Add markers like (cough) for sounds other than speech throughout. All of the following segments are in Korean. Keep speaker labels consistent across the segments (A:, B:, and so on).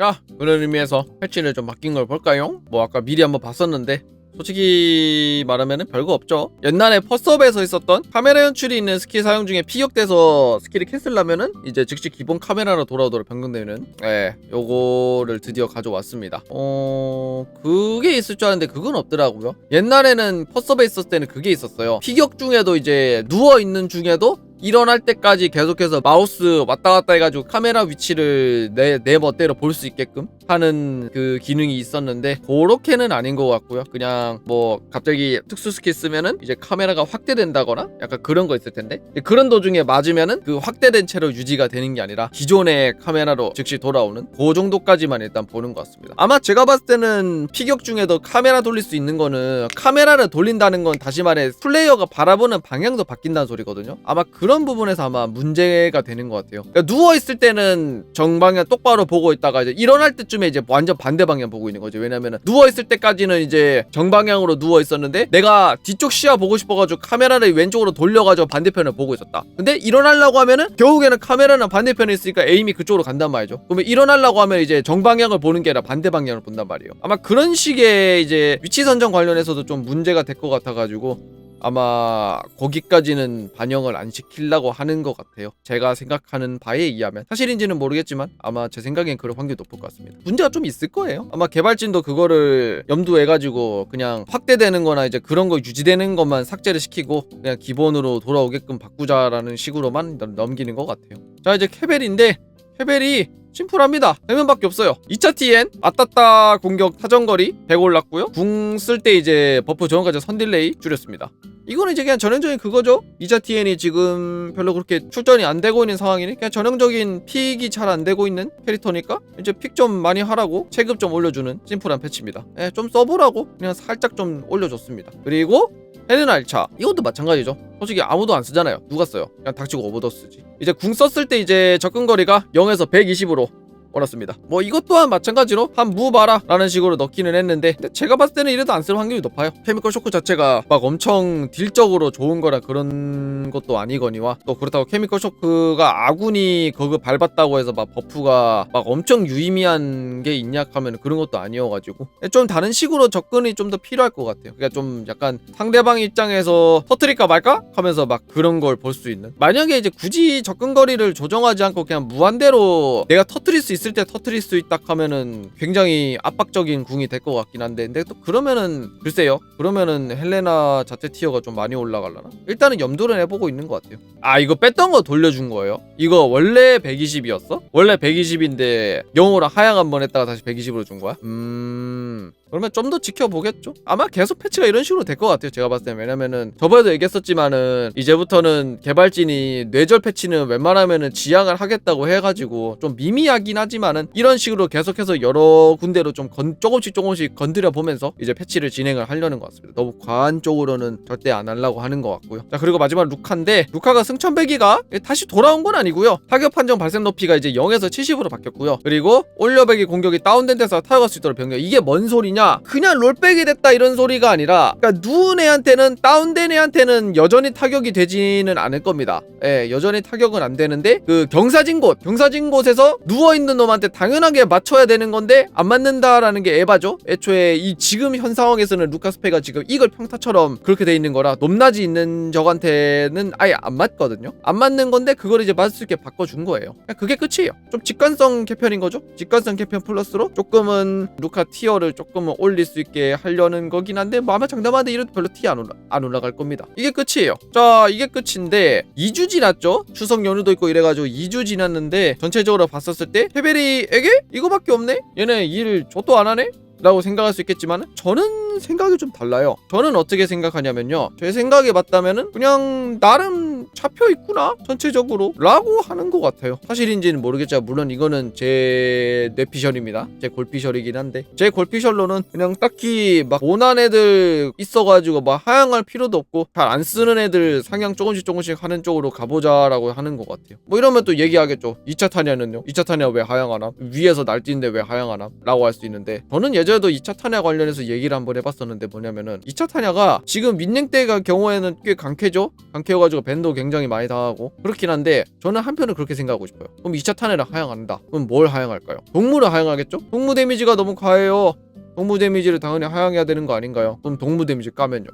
A: 자 그런 의미에서 패치를 좀 바뀐 걸 볼까요? 뭐 아까 미리 한번 봤었는데 솔직히 말하면 별거 없죠. 옛날에 퍼스업에서 있었던 카메라 연출이 있는 스킬 사용 중에 피격돼서 스킬이 캔슬하면은 이제 즉시 기본 카메라로 돌아오도록 변경되는 예 요거를 드디어 가져왔습니다. 어 그게 있을 줄 알았는데 그건 없더라고요. 옛날에는 퍼스업에 있었을 때는 그게 있었어요. 피격 중에도 이제 누워있는 중에도 일어날 때까지 계속해서 마우스 왔다 갔다 해가지고 카메라 위치를 내, 내 멋대로 볼 수 있게끔 하는 그 기능이 있었는데 그렇게는 아닌 것 같고요. 그냥 뭐 갑자기 특수 스킬 쓰면은 이제 카메라가 확대된다거나 약간 그런 거 있을 텐데 그런 도중에 맞으면은 그 확대된 채로 유지가 되는 게 아니라 기존의 카메라로 즉시 돌아오는 그 정도까지만 일단 보는 것 같습니다. 아마 제가 봤을 때는 피격 중에도 카메라 돌릴 수 있는 거는 카메라를 돌린다는 건 다시 말해 플레이어가 바라보는 방향도 바뀐다는 소리거든요. 아마 그런 부분에서 아마 문제가 되는 것 같아요. 그러니까 누워 있을 때는 정방향 똑바로 보고 있다가 이제 일어날 때쯤 에 이제 완전 반대 방향 보고 있는 거죠. 왜냐면은 누워 있을 때까지는 이제 정방향으로 누워 있었는데 내가 뒤쪽 시야 보고 싶어가지고 카메라를 왼쪽으로 돌려가지고 반대편을 보고 있었다. 근데 일어나려고 하면은 결국에는 카메라는 반대편에 있으니까 에임이 그쪽으로 간단 말이죠. 그러면 일어나려고 하면 이제 정방향을 보는 게 아니라 반대 방향을 본단 말이에요. 아마 그런 식의 이제 위치 선정 관련해서도 좀 문제가 될 것 같아가지고 아마 거기까지는 반영을 안 시키려고 하는 것 같아요. 제가 생각하는 바에 의하면 사실인지는 모르겠지만 아마 제 생각엔 그럴 확률이 높을 것 같습니다. 문제가 좀 있을 거예요. 아마 개발진도 그거를 염두해 가지고 그냥 확대되는-거나 이제 그런 거 유지되는 것만 삭제를 시키고 그냥 기본으로 돌아오게끔 바꾸자라는 식으로만 넘- 넘기는 것 같아요. 자 이제 캐벨인데 캐벨이 심플합니다. 대면밖에 없어요. 2차 TN 아따따 공격 사정거리 100 올랐고요. 궁 쓸 때 이제 버프 저항까지 선딜레이 줄였습니다. 이거는 이제 그냥 전형적인 그거죠. 2차 TN이 지금 별로 그렇게 출전이 안 되고 있는 상황이니 그냥 전형적인 픽이 잘 안 되고 있는 캐릭터니까 이제 픽 좀 많이 하라고 체급 좀 올려주는 심플한 패치입니다. 예, 좀 써보라고 그냥 살짝 좀 올려줬습니다. 그리고 헬레나 1차 이것도 마찬가지죠. 솔직히 아무도 안 쓰잖아요. 누가 써요? 그냥 닥치고 오버더 쓰지. 이제 궁 썼을 때 이제 접근거리가 0에서 120으로 올랐습니다. 뭐 이것 또한 마찬가지로 한 무 봐라 라는 식으로 넣기는 했는데 제가 봤을 때는 이래도 안 쓸 확률이 높아요. 케미컬 쇼크 자체가 막 엄청 딜적으로 좋은 거라 그런 것도 아니거니와 또 그렇다고 케미컬 쇼크가 아군이 그거 밟았다고 해서 막 버프가 막 엄청 유의미한 게 있냐 하면 그런 것도 아니어가지고 좀 다른 식으로 접근이 좀 더 필요할 것 같아요. 그러니까 좀 약간 상대방 입장에서 터트릴까 말까 하면서 막 그런 걸 볼 수 있는 만약에 이제 굳이 접근거리를 조정하지 않고 그냥 무한대로 내가 터트릴 수 있을 때 터트릴 수 있다 하면은 굉장히 압박적인 궁이 될 것 같긴 한데 근데 또 그러면은 글쎄요. 그러면은 헬레나 자체 티어가 좀 많이 올라갈라나? 일단은 염두를 해보고 있는 것 같아요. 아 이거 뺐던 거 돌려준 거예요? 이거 원래 120이었어? 원래 120인데 영어로 하향 한번 했다가 다시 120으로 준 거야? 음 그러면 좀 더 지켜보겠죠 아마 계속 패치가 이런 식으로 될 것 같아요 제가 봤을 때 왜냐면은 저번에도 얘기했었지만은 이제부터는 개발진이 뇌절 패치는 웬만하면은 지양을 하겠다고 해가지고 좀 미미하긴 하지만은 이런 식으로 계속해서 여러 군데로 좀 건, 조금씩 조금씩 건드려 보면서 이제 패치를 진행을 하려는 것 같습니다. 너무 과한 쪽으로는 절대 안 하려고 하는 것 같고요. 자 그리고 마지막 루카인데 루카가 승천배기가 다시 돌아온 건 아니고요. 타격 판정 발생 높이가 이제 0에서 70으로 바뀌었고요. 그리고 올려배기 공격이 다운된 데서 타격할 수 있도록 변경. 이게 뭔 소리냐? 그냥 롤백이 됐다 이런 소리가 아니라 그러니까 누운 애한테는 다운된 애한테는 여전히 타격이 되지는 않을 겁니다. 예, 여전히 타격은 안 되는데 그 경사진 곳, 경사진 곳에서 누워 있는 놈한테 당연하게 맞춰야 되는 건데 안 맞는다라는 게 에바죠. 애초에 이 지금 현 상황에서는 루카스페가 지금 이걸 평타처럼 그렇게 돼 있는 거라 높낮이 있는 적한테는 아예 안 맞거든요. 안 맞는 건데 그걸 이제 맞을 수 있게 바꿔준 거예요. 그냥 그게 끝이에요. 좀 직관성 개편인 거죠. 직관성 개편 플러스로 조금은 루카 티어를 조금은 올릴 수 있게 하려는 거긴 한데 뭐 아마 장담하는데 이래도 별로 티 안 올라 안 올라갈 겁니다. 이게 끝이에요. 자 이게 끝인데 2주 지났죠. 추석 연휴도 있고 이래가지고 2주 지났는데 전체적으로 봤었을 때 페베리에게 이거밖에 없네. 얘네 일 저도 안 하네. 라고 생각할 수 있겠지만 저는 생각이 좀 달라요. 저는 어떻게 생각하냐면요. 제 생각에 맞다면은 그냥 나름 잡혀 있구나 전체적으로 라고 하는 것 같아요. 사실인지는 모르겠지만 물론 이거는 제 뇌피셜입니다. 제 골피셜이긴 한데 제 골피셜로는 그냥 딱히 막 원한 애들 있어가지고 막 하향할 필요도 없고 잘 안 쓰는 애들 상향 조금씩 조금씩 하는 쪽으로 가보자라고 하는 것 같아요. 뭐 이러면 또 얘기하겠죠. 2차 타냐는요. 2차 타냐 왜 하향하나? 위에서 날뛰는데 왜 하향하나? 라고 할 수 있는데 저는 예전에도 2차 타냐 관련해서 얘기를 한번 해봤었는데 뭐냐면은 2차 타냐가 지금 민냉 때가 경우에는 꽤 강캐죠. 강캐여가지고 밴드 스트레스도 굉장히 많이 당하고 그렇긴 한데 저는 한편은 그렇게 생각하고 싶어요. 그럼 2차 탄회를 하향한다. 그럼 뭘 하향할까요? 동물을 하향하겠죠? 동무 데미지가 너무 과해요. 동무 데미지를 당연히 하향해야 되는 거 아닌가요? 그럼 동무 데미지 까면요.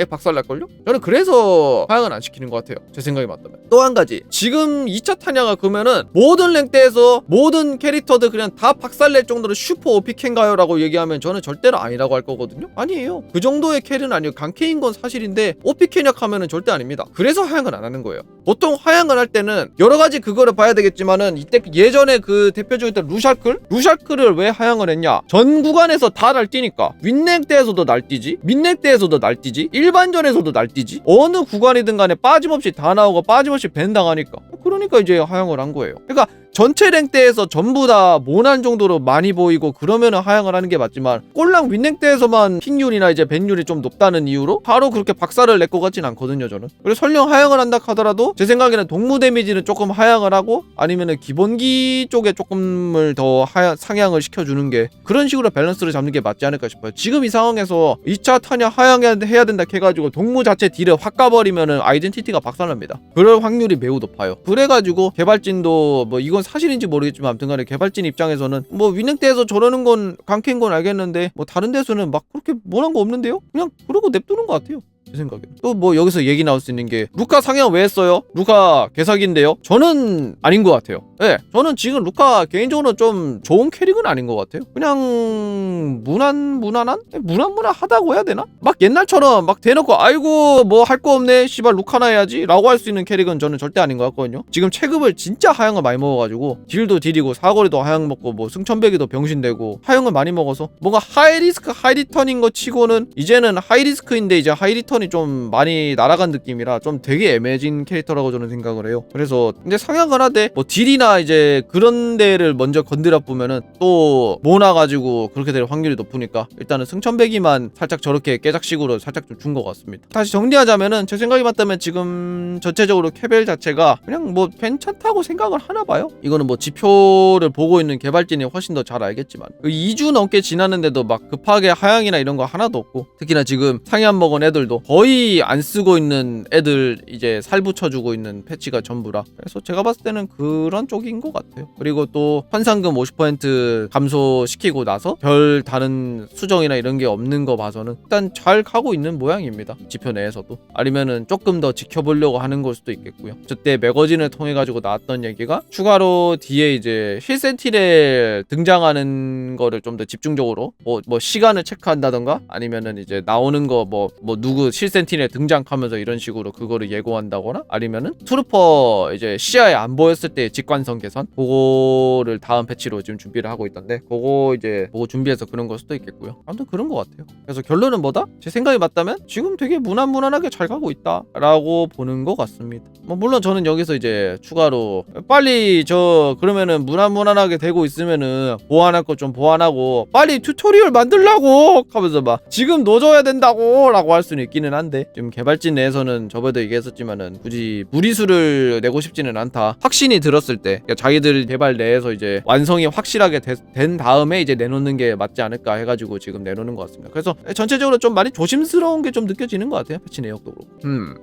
A: 에 박살날걸요? 저는 그래서 하향은 안 시키는 것 같아요. 제 생각이 맞다면. 또 한 가지. 지금 2차 탄약을 그러면은 모든 랭대에서 모든 캐릭터들 그냥 다 박살낼 정도로 슈퍼 오피캔가요? 라고 얘기하면 저는 절대로 아니라고 할 거거든요. 아니에요. 그 정도의 캐리는 아니에요. 강캐인 건 사실인데 오피캔약 하면은 절대 아닙니다. 그래서 하향을 안 하는 거예요. 보통 하향을 할 때는 여러 가지 그거를 봐야 되겠지만은 이때 예전에 그 대표적인 루샬클? 루샬클을 왜 하향을 했냐? 전 구간에서 다 날뛰니까 윈넥 때에서도 날뛰지 민넥 때에서도 날뛰지 일반전에서도 날뛰지 어느 구간이든 간에 빠짐없이 다 나오고 빠짐없이 밴 당하니까 그러니까 이제 하향을 한 거예요. 그러니까 전체 랭대에서 전부 다 모난 정도로 많이 보이고 그러면은 하향을 하는 게 맞지만 꼴랑 윈랭대에서만 픽률이나 이제 밴율이 좀 높다는 이유로 바로 그렇게 박살을 낼 것 같진 않거든요 저는. 그래서 설령 하향을 한다 하더라도 제 생각에는 동무 데미지는 조금 하향을 하고 아니면은 기본기 쪽에 조금을 더 하향, 상향을 시켜주는 게 그런 식으로 밸런스를 잡는 게 맞지 않을까 싶어요. 지금 이 상황에서 2차 탄약 하향해야 된다 해가지고 동무 자체 딜을 확 가버리면은 아이덴티티가 박살납니다. 그럴 확률이 매우 높아요. 그래가지고 개발진도 뭐 이건 사실인지 모르겠지만 아무튼간에 개발진 입장에서는 뭐 위넥대에서 저러는 건 강캐인 건 알겠는데 뭐 다른 데서는 막 그렇게 뭐란 거 없는데요? 그냥 그러고 냅두는 것 같아요. 제 생각에 또 뭐 여기서 얘기 나올 수 있는 게 루카 상향 왜 했어요? 루카 개사기인데요? 저는 아닌 것 같아요. 네, 저는 지금 루카 개인적으로 좀 좋은 캐릭은 아닌 것 같아요. 그냥 무난 무난한 네, 무난 무난하다고 해야 되나? 막 옛날처럼 막 대놓고 아이고 뭐 할 거 없네 씨발 루카나 해야지 라고 할 수 있는 캐릭은 저는 절대 아닌 것 같거든요. 지금 체급을 진짜 하향 을 많이 먹어가지고 딜도 딜이고 사거리도 하향 먹고 뭐 승천배기도 병신되고 하향을 많이 먹어서 뭔가 하이 리스크 하이 리턴인 거 치고는 이제는 하이 리스크인데 이제 하이 리턴 이 좀 많이 날아간 느낌이라 좀 되게 애매해진 캐릭터라고 저는 생각을 해요. 그래서 이제 상향을 하되 뭐 딜이나 이제 그런 데를 먼저 건드려 보면은 또 모나가지고 그렇게 될 확률이 높으니까 일단은 승천배기만 살짝 저렇게 깨작식으로 살짝 좀 준 것 같습니다. 다시 정리하자면은 제 생각이 맞다면 지금 전체적으로 캐벨 자체가 그냥 뭐 괜찮다고 생각을 하나 봐요. 이거는 뭐 지표를 보고 있는 개발진이 훨씬 더 잘 알겠지만 그 2주 넘게 지났는데도 막 급하게 하향이나 이런 거 하나도 없고 특히나 지금 상향 먹은 애들도 거의 안 쓰고 있는 애들 이제 살 붙여주고 있는 패치가 전부라 그래서 제가 봤을 때는 그런 쪽인 것 같아요. 그리고 또 현상금 50% 감소시키고 나서 별 다른 수정이나 이런 게 없는 거 봐서는 일단 잘 가고 있는 모양입니다. 지표 내에서도 아니면은 조금 더 지켜보려고 하는 걸 수도 있겠고요. 저때 매거진을 통해 가지고 나왔던 얘기가 추가로 뒤에 이제 힐센틸에 등장하는 거를 좀 더 집중적으로 뭐, 뭐 시간을 체크한다던가 아니면은 이제 나오는 거 뭐뭐 누구 힐센틸에 등장하면서 이런 식으로 그거를 예고한다거나 아니면은 트루퍼 이제 시야에 안 보였을 때 직관성 개선 그거를 다음 패치로 지금 준비를 하고 있던데 그거 이제 보고 준비해서 그런 걸 수도 있겠고요. 아무튼 그런 것 같아요. 그래서 결론은 뭐다? 제 생각이 맞다면 지금 되게 무난무난하게 잘 가고 있다라고 보는 것 같습니다. 뭐 물론 저는 여기서 이제 추가로 빨리 저 그러면은 무난무난하게 되고 있으면은 보완할 거 좀 보완하고 빨리 튜토리얼 만들라고 하면서 막 지금 넣어줘야 된다고 라고 할 수는 있기는 한데 지금 개발진 내에서는 저번에도 얘기했었지만은 굳이 무리수를 내고 싶지는 않다. 확신이 들었을 때 그러니까 자기들 개발 내에서 이제 완성이 확실하게 되- 된 다음에 이제 내놓는 게 맞지 않을까 해가지고 지금 내놓는 것 같습니다. 그래서 전체적으로 좀 많이 조심스러운 게 좀 느껴지는 것 같아요. 패치 내역도 그렇고. 음.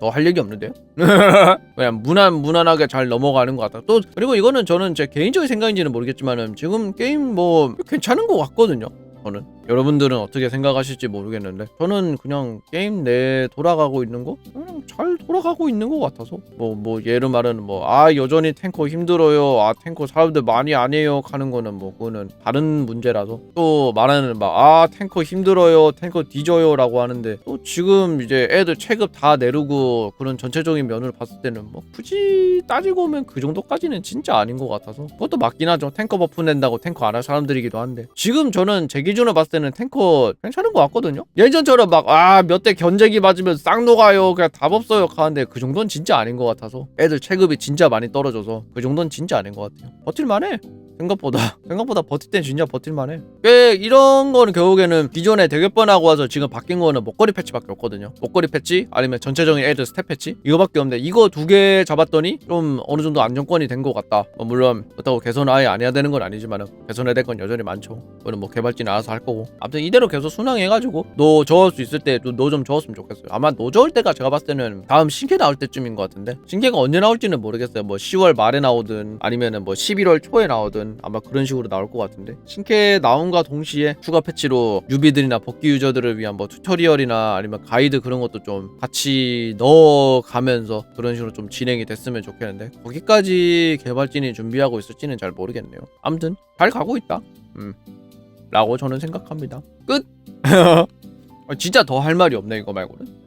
A: 더할 얘기 없는데요? (laughs) 그냥 무난 무난하게 잘 넘어가는 것 같다. 또 그리고 이거는 저는 제 개인적인 생각인지는 모르겠지만은 지금 게임 뭐 괜찮은 것 같거든요. 저는 여러분들은 어떻게 생각하실지 모르겠는데 저는 그냥 게임 내 돌아가고 있는 거? 그냥 잘 돌아가고 있는 것 같아서. 뭐뭐 예를 말하는 뭐 아 여전히 탱커 힘들어요. 아 탱커 사람들 많이 안 해요. 하는 거는 뭐 그거는 다른 문제라서. 또 말하는 막 아 탱커 힘들어요. 탱커 뒤져요 라고 하는데 또 지금 이제 애들 체급 다 내르고 그런 전체적인 면을 봤을 때는 뭐 굳이 따지고 보면 그 정도까지는 진짜 아닌 것 같아서. 그것도 맞긴 하죠. 탱커 버프 낸다고 탱커 안 할 사람들이기도 한데. 지금 저는 제 기준으로 봤을 때는 탱커 괜찮은 것 같거든요? 예전처럼 막 아 몇 대 견제기 맞으면 싹 녹아요. 그냥 답 없어요. 하는데 그 정도는 진짜 아닌 것 같아서. 애들 체급이 진짜 많이 떨어져서 그 정도는 진짜 아닌 것 같아요. 버틸만해 생각보다 (laughs) 생각보다 버틸 땐 진짜 버틸만해. 꽤 이런 거는 결국에는 기존에 대결번하고 와서 지금 바뀐 거는 목걸이 패치밖에 없거든요. 목걸이 패치 아니면 전체적인 애들 스텝 패치 이거밖에 없는데 이거 두 개 잡았더니 좀 어느 정도 안정권이 된 것 같다. 뭐 물론 그렇다고 개선 아예 안 해야 되는 건 아니지만은 개선해야 될 건 여전히 많죠. 그거는 뭐 개발진이 알아서 할 거고. 아무튼 이대로 계속 순항해가지고 노 저을 수 있을 때 노 좀 저었으면 좋겠어요. 아마 노 저을 때가 제가 봤을 때는 다음 신캐 나올 때쯤인 것 같은데 신캐가 언제 나올지는 모르겠어요. 뭐 10월 말에 나오든 아니면은 뭐 11월 초에 나오든 아마 그런 식으로 나올 것 같은데 신캐 나온과 동시에 추가 패치로 유비들이나 복귀 유저들을 위한 뭐 튜토리얼이나 아니면 가이드 그런 것도 좀 같이 넣어가면서 그런 식으로 좀 진행이 됐으면 좋겠는데 거기까지 개발진이 준비하고 있을지는 잘 모르겠네요. 아무튼 잘 가고 있다. 음. 라고 저는 생각합니다. 끝. (laughs) 아, 진짜 더 할 말이 없네 이거 말고는.